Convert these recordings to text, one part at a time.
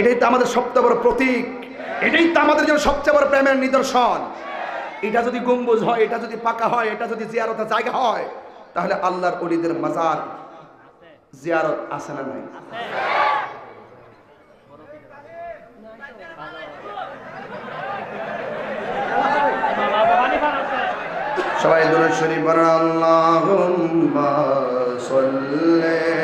এটাই তো আমাদের সবচেয়ে বড় প্রতীক। এটাই তো আমাদের জন্য সবচেয়ে বড় প্রেমের নিদর্শন। এটা যদি গম্বুজ হয়, এটা যদি পাকা হয়, এটা যদি জিয়ারতের জায়গা হয়, তাহলে আল্লাহর অলিদের মাজার জিয়ারত আছে না নাই? সবাই দূরে শরীফ আল্লাহুম্মা সাল্লি।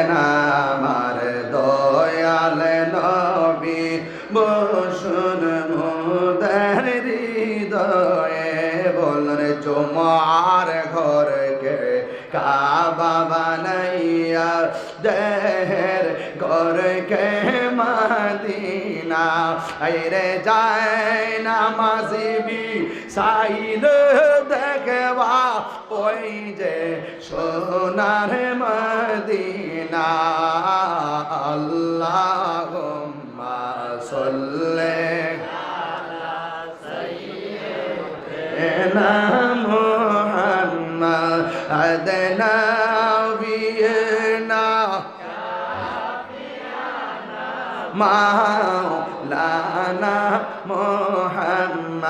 কে মদিনা? আইরে যায় নামাজিবি সাইল দেখবা ওই যে সোনার মদিনা। আল্লাহ সল্লে না মাওলানা মোহাম্মদ,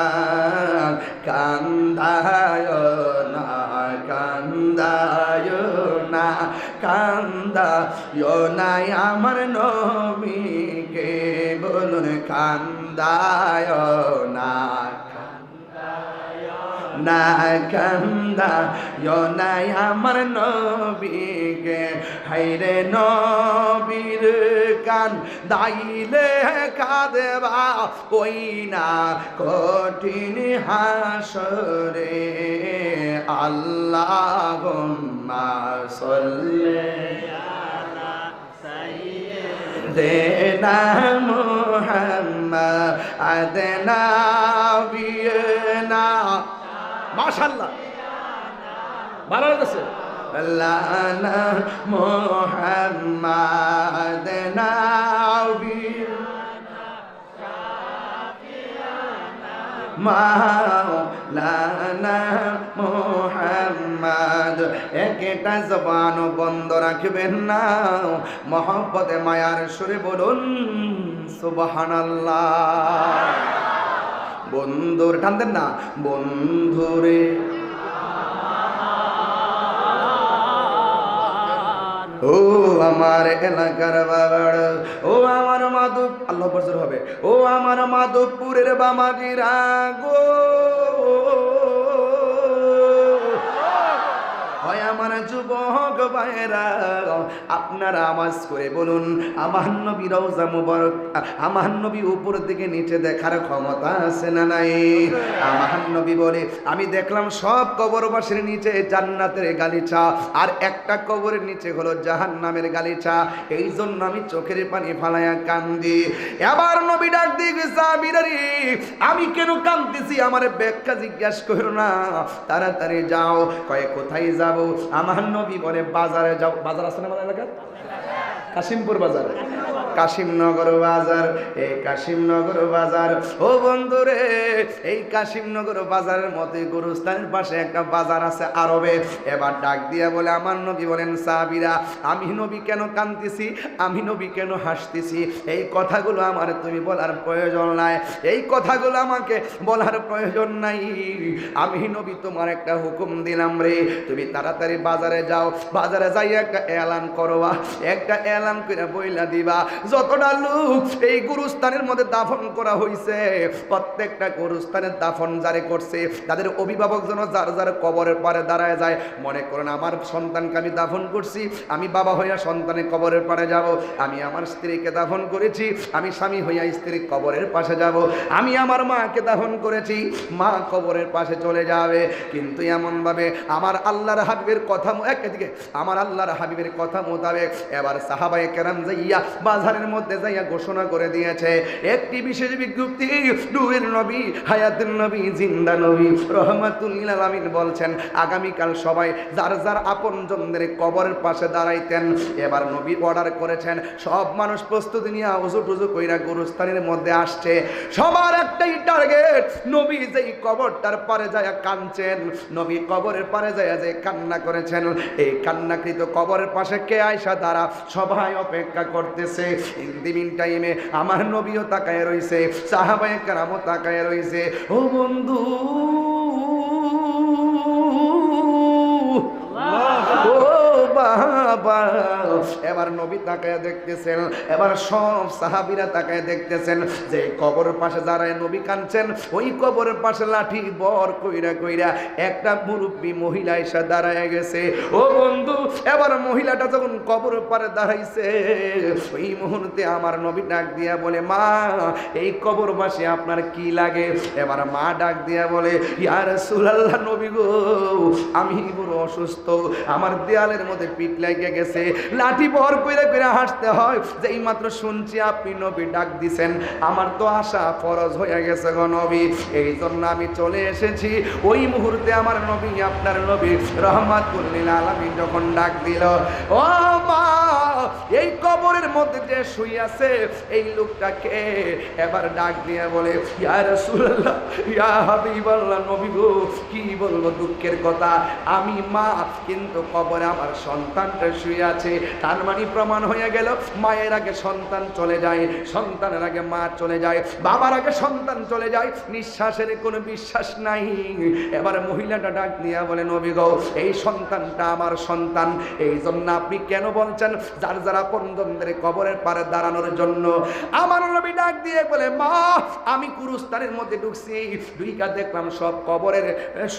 কান্দায় না কান্দায় না কান্দায় না আমার নবীকে বলুন, কান্দায় না না কান্দা নাই। আমার নবীকে হাইরে নবীর কান দাইলে কাদেবা, ওই না কঠিন হাসরে। আল্লাহ সল্লে দেনা মোহাম্মদ, আদনা বিয়না। মাশাল্লাহ ভালো লাগতেছে? লানা মোহাম্মদ নাবি মাওলানা মোহাম্মদ, একটা জবান বন্ধ রাখবেন না। মহব্বতে, মায়ার সুরে বলুন, সুবহানাল্লাহ। বন্ধুর, টানতেন না, বন্ধুরে। ও আমার এলাকার বাবার ও আমার মাধব, আল্লাহ বছর হবে। ও আমার মাধবপুরের বামাজিরা গো। হয় আমার যুবক ভাইরা আপনারা আওয়াজ করে বলুন, আমার নবী রওজা মুবারক, আমার নবী উপর দিকে নিচে দেখার ক্ষমতা আছে না নাই? আমার নবী বলে, আমি দেখলাম সব কবরবাসীর নিচে জান্নাতের গালিচা, আর একটা কবরের নিচে হলো জাহান্নামের গালিচা। এই জন্য আমি চোখের পানি ফালাইয়া কান্দি। এবার নবী ডাক সাবিরারি আমি কেন কান্দিছি? আমার ব্যাখ্যা জিজ্ঞাস করো না। তাড়াতাড়ি যাও, কয়ে, কোথায় যাব? আমার নবী বলে বাজারে যাও। বাজার আছে না আমার এলাকার কাশিমপুর বাজার। কাশিমনগর বাজার এই কাশিমনগর বাজার। ও বন্ধুরে, এই কাশিমনগর বাজারের মধ্যে গুরুস্থানের পাশে একটা বাজার আছে আরবে। এবার ডাক দিয়া বলে, আমার নবী বলেন সাবিরা আমি নবী কেন কান্দিছি আমি নবী কেন হাসতেছি? এই কথাগুলো আমার তুমি বলার প্রয়োজন নাই। এই কথাগুলো আমাকে বলার প্রয়োজন নাই। আমি নবী, তোমার একটা হুকুম দিলাম রে। তুমি তাড়াতাড়ি বাজারে যাও। বাজারে যাই একটা এলান করবা। একটা এলান করে বইলা দিবা। যতটা লোক এই গুরুস্থানের মধ্যে দাফন করা হয়েছে প্রত্যেকটা গুরুস্থানের দাফন যারে করছে। তাদের অভিভাবক যেন যার যার কবরের পারে দাঁড়ায় যায়, মনে করেন, আমার সন্তানকে আমি দাফন করছি, আমি বাবা হইয়া সন্তানের কবরের পারে যাব, আমি আমার স্ত্রীকে দাফন করেছি, আমি স্বামী হইয়া স্ত্রীর কবরের পাশে যাব, আমি আমার মাকে দাফন করেছি, মা কবরের পাশে চলে যাবে। কিন্তু এমনভাবে আমার আল্লাহর হাবিবের কথা একদিকে, আমার আল্লাহর হাবিবের কথা মোতাবেক এবার সাহাবায়ে কেরাম যাইয়া বাজার গোরস্থানের মধ্যে যাইয়া ঘোষণা করে দিয়েছে, একটি বিশেষ বিজ্ঞপ্তি নূরের নবী হায়াতুন নবী, জিন্দা নবী রহমাতুল্লিল আলামিন বলছেন, আগামীকাল সবাই যার যার আপনজনদের কবরের পাশে দাঁড়াইতেন, এবার নবী অর্ডার করেছেন, সব মানুষ প্রস্তুতি নিয়ে উজু টুজু কইরা গুরুস্থানের মধ্যে আসছে, সবার একটাই টার্গেট নবী যেই কবরটার পারে যায় কাঁদছেন, নবী কবরের পারে যায় যে কান্না করেছেন, এই কান্নাকৃত কবরের পাশে কে আয়সা দ্বারা সবাই অপেক্ষা করতেছে ইন্দিমিন টাইমে আমার নবীও তাকায় রয়েছে সাহাবায়ে কারামও তাকায় রয়েছে ও বন্ধু! বাবা এবার নবী তাকায় দেখতেছেন, এবার সব সাহাবিরা তাকায় দেখতেছেন যে কবর পাশে দাঁড়ায় নবী কাঁদছেন, ওই কবরের পাশে লাঠি বর কইরা কইরা একটা মুরব্বী মহিলা এসে দাঁড়ায় গেছে। ও বন্ধু, এবার মহিলাটা যখন কবর পারে দাঁড়াইছে, ওই মুহূর্তে আমার নবী ডাক দিয়া বলে, মা, এই কবরবাসী আপনার কি লাগে? এবার মা ডাক দিয়া বলে ইয়ার সুলাল্লাহ নবী গো, আমি বড় অসুস্থ, আমার দেয়ালের মধ্যে পিঠ লাগে গেছে। লাঠি বহর কইরা কইরা হাসতে হয় যেই মাত্র শুনছি আপনি নবী ডাক দিছেন। আমার তো আশা ফরজ হয়ে গেছে গো নবী। এই জন্য আমি চলে এসেছি। ওই মুহূর্তে আমার নবী, আপনার নবী রহমাতুল্লিল আলামিন যখন ডাক দিল, ও মা এই কবরের মধ্যে যে শুই আছে, এই লোকটাকে এবার ডাক দিয়ে বলে কি বলব দুঃখের কথা? আমি মা, কিন্তু কবরে আমার সন্তানটা শুয়ে আছে। তার মানে প্রমাণ হয়ে গেল, মায়ের আগে সন্তান চলে যায়, সন্তানের আগে মা চলে যায়, বাবার আগে সন্তান চলে যায়, নিঃশ্বাসের কোনো বিশ্বাস নাই। এবার মহিলাটা ডাক দিয়া বলে, নবী গো, এই সন্তানটা আমার সন্তান। এই জন্য আপনি কেন বলছেন? যার যারা পন্দনদের কবরের পারে দাঁড়ানোর জন্য আমার নবী ডাক দিয়ে বলে, মা, আমি কুরুস্তানের মধ্যে ঢুকছি। দুইকা দেখলাম সব কবরের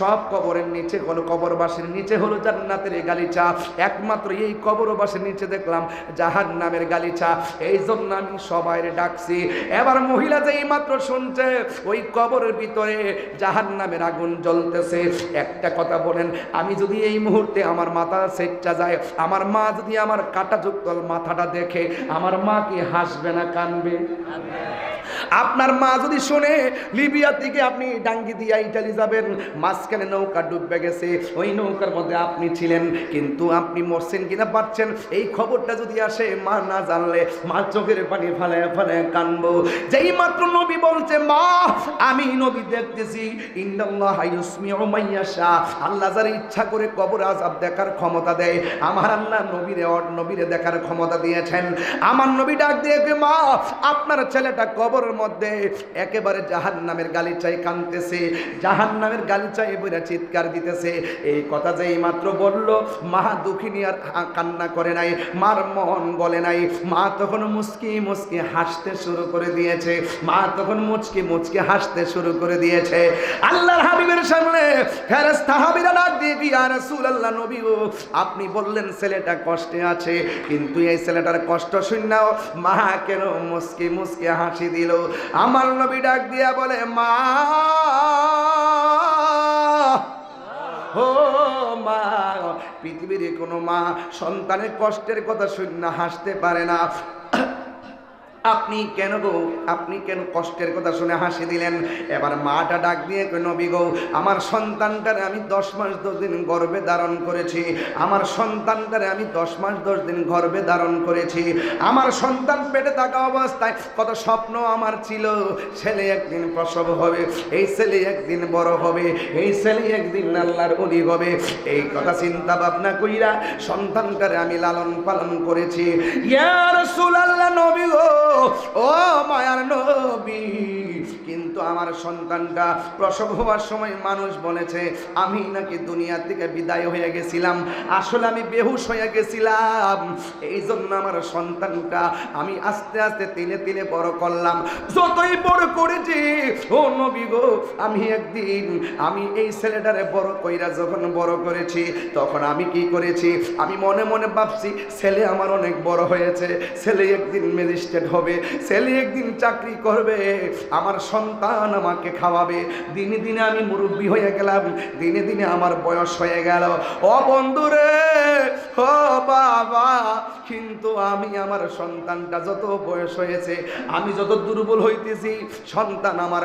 সব কবরের নিচে হলো কবরবাসীর নিচে হলো জান্নাতের গালিচা। একমাত্র এই কবরবাসীর নিচে দেখলাম জাহান নামের গালিচা। এই জন্য আমি সবাই ডাকছি। এবার মহিলা যে মাত্র শুনছে, ওই কবরের ভিতরে জাহান নামের আগুন জ্বলতেছে। একটা কথা বলেন, আমি যদি এই মুহূর্তে আমার মাথা সেটটা যায়, আমার মা যদি আমার কাটা কাটাযুক্ত মাথাটা দেখে, আমার মা কি হাসবে না কানবে? Amen. আপনার মা যদি শোনে লিবিয়া থেকে আপনি ডাঙ্গি দিয়া ইটালি যাবেন, মাঝখানে নৌকা ডুববে গেছে, ওই নৌকার মধ্যে আপনি ছিলেন, কিন্তু আপনি মরছেন কিনা পাচ্ছেন এই খবরটা যদি আসে, মা না জানলে, মা চোখের পানি ফালে ফালে কানবো। যেই মাত্র নবী বলছে, মা, আমি নবী দেখতেছি ইন্দাল্লাহ ইউসমিউ মাইয়াশা আল্লাহ যার ইচ্ছা করে কবর আজাব দেখার ক্ষমতা দেয়, আমার আল্লাহ নবীরে অর নবীরে দেখার ক্ষমতা দিয়েছেন। আমার নবী ডাক দিয়ে মা, আপনার ছেলেটা কবরের মধ্যে একেবারে জাহান নামের গালিচাই কানতেছে জাহান নামের গালিচাই বইরা চিৎকার দিতেছে। এই কথা যে মাত্র বলল, মা দুঃখিনী আর কান্না করে নাই, মার মন বলে নাই। মা তখন মুচকি মুচকি হাসতে শুরু করে দিয়েছে। মা তখন মুচকি মুচকি হাসতে শুরু করে দিয়েছে। আল্লাহর হাবিবের সামনে ফেরেশতা হাবিরা ডাক দিয়ে কি আর রাসূলুল্লাহ নবী আপনি বললেন ছেলেটা কষ্টে আছে, কিন্তু এই ছেলেটার কষ্ট শুননাও মা কেন মুচকি মুচকি হাসি দিল? আমার নবী ডাক দিয়া বলে, মা ও মা, পৃথিবীর কোনো মা সন্তানের কষ্টের কথা শুনে হাসতে পারে না। আপনি কেন গো? আপনি কেন কষ্টের কথা শুনে হাসি দিলেন? এবার মাটা ডাক দিয়ে কই নবী গো, আমার সন্তানটারে আমি দশ মাস দশ দিন গর্বে ধারণ করেছি। আমার সন্তানটারে আমি দশ মাস দশ দিন গর্বে ধারণ করেছি। আমার সন্তান পেটে থাকা অবস্থায় কত স্বপ্ন আমার ছিল। ছেলে একদিন প্রসব হবে, এই ছেলে একদিন বড় হবে, এই ছেলে একদিন আল্লাহর অলি হবে। এই কথা চিন্তা ভাবনা কইরা সন্তানটারে আমি লালন পালন করেছি। ইয়া রাসূলুল্লাহ নবী গো ও মায়ার নবী। কিন্তু আমার সন্তানটা প্রসব হওয়ার সময় মানুষ বলেছে, আমি নাকি দুনিয়া থেকে বিদায় হয়ে গেছিলাম, আসলে আমি বেহুশ হয়ে গেছিলাম। এই জন্য আমার সন্তানটা আমি আস্তে আস্তে তিলে তিলে বড় করলাম। যতই বড় করেছি, ও নবী গো, আমি একদিন, আমি এই ছেলেটারে বড় কইরা যখন বড় করেছি, তখন আমি কি করেছি? আমি মনে মনে ভাবছি, ছেলে আমার অনেক বড় হয়েছে, ছেলে একদিন ম্যাজিস্ট্রেট হবে, ছেলে একদিন চাকরি করবে, আমার সন্তান আমাকে খাওয়াবে। দিনে দিনে আমি মুরব্বী হয়ে গেলাম। দিনে দিনে আমার বয়স হয়ে গেল। ও বন্ধুরে, ও বাবা, কিন্তু আমি আমার সন্তানটা যত বয়স হয়েছে, আমি যত দুর্বল হইতেছি, সন্তান আমার